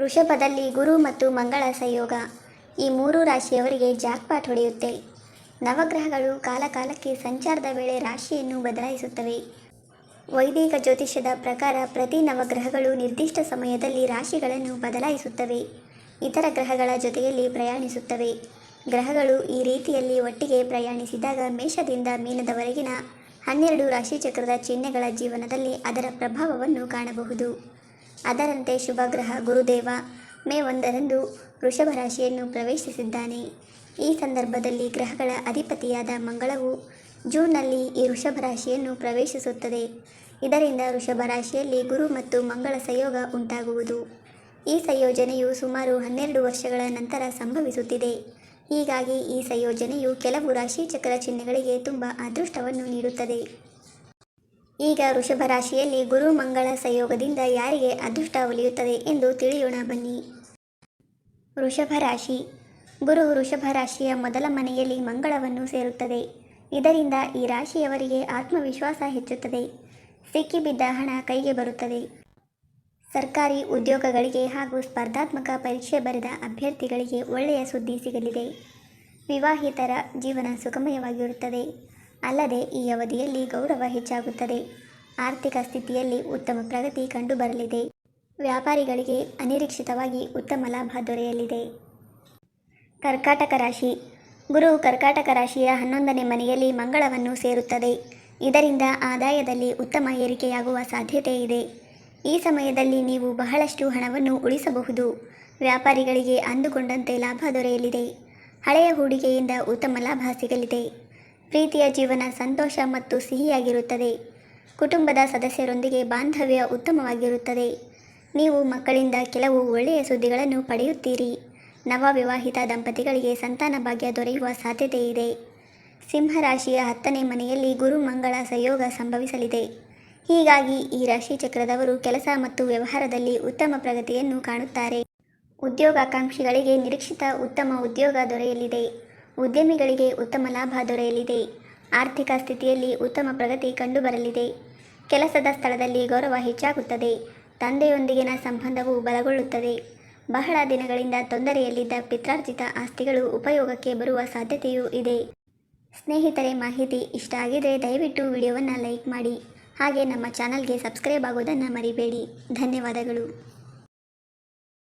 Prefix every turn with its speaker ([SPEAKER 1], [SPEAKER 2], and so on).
[SPEAKER 1] ವೃಷಭದಲ್ಲಿ ಗುರು ಮತ್ತು ಮಂಗಳ ಸಂಯೋಗ. ಈ ಮೂರು ರಾಶಿಯವರಿಗೆ ಜಾಕ್ಪಾಟ್ ಹೊಡೆಯುತ್ತೆ. ನವಗ್ರಹಗಳು ಕಾಲಕಾಲಕ್ಕೆ ಸಂಚಾರದ ವೇಳೆ ರಾಶಿಯನ್ನು ಬದಲಾಯಿಸುತ್ತವೆ. ವೈದಿಕ ಜ್ಯೋತಿಷ್ಯದ ಪ್ರಕಾರ ಪ್ರತಿ ನವಗ್ರಹಗಳು ನಿರ್ದಿಷ್ಟ ಸಮಯದಲ್ಲಿ ರಾಶಿಗಳನ್ನು ಬದಲಾಯಿಸುತ್ತವೆ. ಇತರ ಗ್ರಹಗಳ ಜೊತೆಯಲ್ಲಿ ಪ್ರಯಾಣಿಸುತ್ತವೆ. ಗ್ರಹಗಳು ಈ ರೀತಿಯಲ್ಲಿ ಒಟ್ಟಿಗೆ ಪ್ರಯಾಣಿಸಿದಾಗ ಮೇಷದಿಂದ ಮೀನದವರೆಗಿನ ಹನ್ನೆರಡು ರಾಶಿಚಕ್ರದ ಚಿಹ್ನೆಗಳ ಜೀವನದಲ್ಲಿ ಅದರ ಪ್ರಭಾವವನ್ನು ಕಾಣಬಹುದು. ಅದರಂತೆ ಶುಭಗ್ರಹ ಗುರುದೇವ. ಮೇ ಒಂದರಂದು ವೃಷಭ ರಾಶಿಯನ್ನು ಪ್ರವೇಶಿಸಿದ್ದಾನೆ. ಈ ಸಂದರ್ಭದಲ್ಲಿ ಗ್ರಹಗಳ ಅಧಿಪತಿಯಾದ ಮಂಗಳವು ಜೂನ್ನಲ್ಲಿ ಈ ವೃಷಭ ರಾಶಿಯನ್ನು ಪ್ರವೇಶಿಸುತ್ತದೆ. ಇದರಿಂದ ವೃಷಭ ರಾಶಿಯಲ್ಲಿ ಗುರು ಮತ್ತು ಮಂಗಳ ಸಂಯೋಗ ಉಂಟಾಗುವುದು. ಈ ಸಂಯೋಜನೆಯು ಸುಮಾರು ಹನ್ನೆರಡು ವರ್ಷಗಳ ನಂತರ ಸಂಭವಿಸುತ್ತಿದೆ. ಹೀಗಾಗಿ ಈ ಸಂಯೋಜನೆಯು ಕೆಲವು ರಾಶಿ ಚಕ್ರ ಚಿಹ್ನೆಗಳಿಗೆ ತುಂಬ ಅದೃಷ್ಟವನ್ನು ನೀಡುತ್ತದೆ. ಈಗ ವೃಷಭ ರಾಶಿಯಲ್ಲಿ ಗುರು ಮಂಗಳ ಸಂಯೋಗದಿಂದ ಯಾರಿಗೆ ಅದೃಷ್ಟ ಒಲಿಯುತ್ತದೆ ಎಂದು ತಿಳಿಯೋಣ ಬನ್ನಿ. ವೃಷಭ ರಾಶಿ. ಗುರು ವೃಷಭ ರಾಶಿಯ ಮೊದಲ ಮನೆಯಲ್ಲಿ ಮಂಗಳವನ್ನು ಸೇರುತ್ತದೆ. ಇದರಿಂದ ಈ ರಾಶಿಯವರಿಗೆ ಆತ್ಮವಿಶ್ವಾಸ ಹೆಚ್ಚುತ್ತದೆ. ಸಿಕ್ಕಿಬಿದ್ದ ಹಣ ಕೈಗೆ ಬರುತ್ತದೆ. ಸರ್ಕಾರಿ ಉದ್ಯೋಗಗಳಿಗೆ ಹಾಗೂ ಸ್ಪರ್ಧಾತ್ಮಕ ಪರೀಕ್ಷೆ ಬರೆದ ಅಭ್ಯರ್ಥಿಗಳಿಗೆ ಒಳ್ಳೆಯ ಸುದ್ದಿ ಸಿಗಲಿದೆ. ವಿವಾಹಿತರ ಜೀವನ ಸುಖಮಯವಾಗಿರುತ್ತದೆ ಅಲ್ಲದೆ ಈ ಅವಧಿಯಲ್ಲಿ ಗೌರವ ಹೆಚ್ಚಾಗುತ್ತದೆ. ಆರ್ಥಿಕ ಸ್ಥಿತಿಯಲ್ಲಿ ಉತ್ತಮ ಪ್ರಗತಿ ಕಂಡುಬರಲಿದೆ. ವ್ಯಾಪಾರಿಗಳಿಗೆ ಅನಿರೀಕ್ಷಿತವಾಗಿ ಉತ್ತಮ ಲಾಭ ದೊರೆಯಲಿದೆ. ಕರ್ಕಾಟಕ ರಾಶಿ. ಗುರು ಕರ್ಕಾಟಕ ರಾಶಿಯ ಹನ್ನೊಂದನೇ ಮನೆಯಲ್ಲಿ ಮಂಗಳವನ್ನು ಸೇರುತ್ತದೆ. ಇದರಿಂದ ಆದಾಯದಲ್ಲಿ ಉತ್ತಮ ಏರಿಕೆಯಾಗುವ ಸಾಧ್ಯತೆ ಇದೆ. ಈ ಸಮಯದಲ್ಲಿ ನೀವು ಬಹಳಷ್ಟು ಹಣವನ್ನು ಉಳಿಸಬಹುದು. ವ್ಯಾಪಾರಿಗಳಿಗೆ ಅಂದುಕೊಂಡಂತೆ ಲಾಭ ದೊರೆಯಲಿದೆ. ಹಳೆಯ ಹೂಡಿಕೆಯಿಂದ ಉತ್ತಮ ಲಾಭ ಸಿಗಲಿದೆ. ಪ್ರೀತಿಯ ಜೀವನ ಸಂತೋಷ ಮತ್ತು ಸಿಹಿಯಾಗಿರುತ್ತದೆ. ಕುಟುಂಬದ ಸದಸ್ಯರೊಂದಿಗೆ ಬಾಂಧವ್ಯ ಉತ್ತಮವಾಗಿರುತ್ತದೆ. ನೀವು ಮಕ್ಕಳಿಂದ ಕೆಲವು ಒಳ್ಳೆಯ ಸುದ್ದಿಗಳನ್ನು ಪಡೆಯುತ್ತೀರಿ. ನವ ವಿವಾಹಿತ ದಂಪತಿಗಳಿಗೆ ಸಂತಾನ ಭಾಗ್ಯ ದೊರೆಯುವ ಸಾಧ್ಯತೆ ಇದೆ. ಸಿಂಹರಾಶಿಯ ಹತ್ತನೇ ಮನೆಯಲ್ಲಿ ಗುರು ಮಂಗಳ ಸಂಯೋಗ ಸಂಭವಿಸಲಿದೆ. ಹೀಗಾಗಿ ಈ ರಾಶಿ ಚಕ್ರದವರು ಕೆಲಸ ಮತ್ತು ವ್ಯವಹಾರದಲ್ಲಿ ಉತ್ತಮ ಪ್ರಗತಿಯನ್ನು ಕಾಣುತ್ತಾರೆ. ಉದ್ಯೋಗಾಕಾಂಕ್ಷಿಗಳಿಗೆ ನಿರೀಕ್ಷಿತ ಉತ್ತಮ ಉದ್ಯೋಗ ದೊರೆಯಲಿದೆ. ಉದ್ಯಮಿಗಳಿಗೆ ಉತ್ತಮ ಲಾಭ ದೊರೆಯಲಿದೆ. ಆರ್ಥಿಕ ಸ್ಥಿತಿಯಲ್ಲಿ ಉತ್ತಮ ಪ್ರಗತಿ ಕಂಡುಬರಲಿದೆ. ಕೆಲಸದ ಸ್ಥಳದಲ್ಲಿ ಗೌರವ ಹೆಚ್ಚಾಗುತ್ತದೆ. ತಂದೆಯೊಂದಿಗಿನ ಸಂಬಂಧವು ಬಲಗೊಳ್ಳುತ್ತದೆ. ಬಹಳ ದಿನಗಳಿಂದ ತೊಂದರೆಯಲ್ಲಿದ್ದ ಪಿತ್ರಾರ್ಜಿತ ಆಸ್ತಿಗಳು ಉಪಯೋಗಕ್ಕೆ ಬರುವ ಸಾಧ್ಯತೆಯೂ ಇದೆ. ಸ್ನೇಹಿತರೆ, ಮಾಹಿತಿ ಇಷ್ಟ ಆಗಿದರೆ ದಯವಿಟ್ಟು ವಿಡಿಯೋವನ್ನು ಲೈಕ್ ಮಾಡಿ. ಹಾಗೆ ನಮ್ಮ ಚಾನಲ್ಗೆ ಸಬ್ಸ್ಕ್ರೈಬ್ ಆಗೋದನ್ನು ಮರಿಬೇಡಿ. ಧನ್ಯವಾದಗಳು.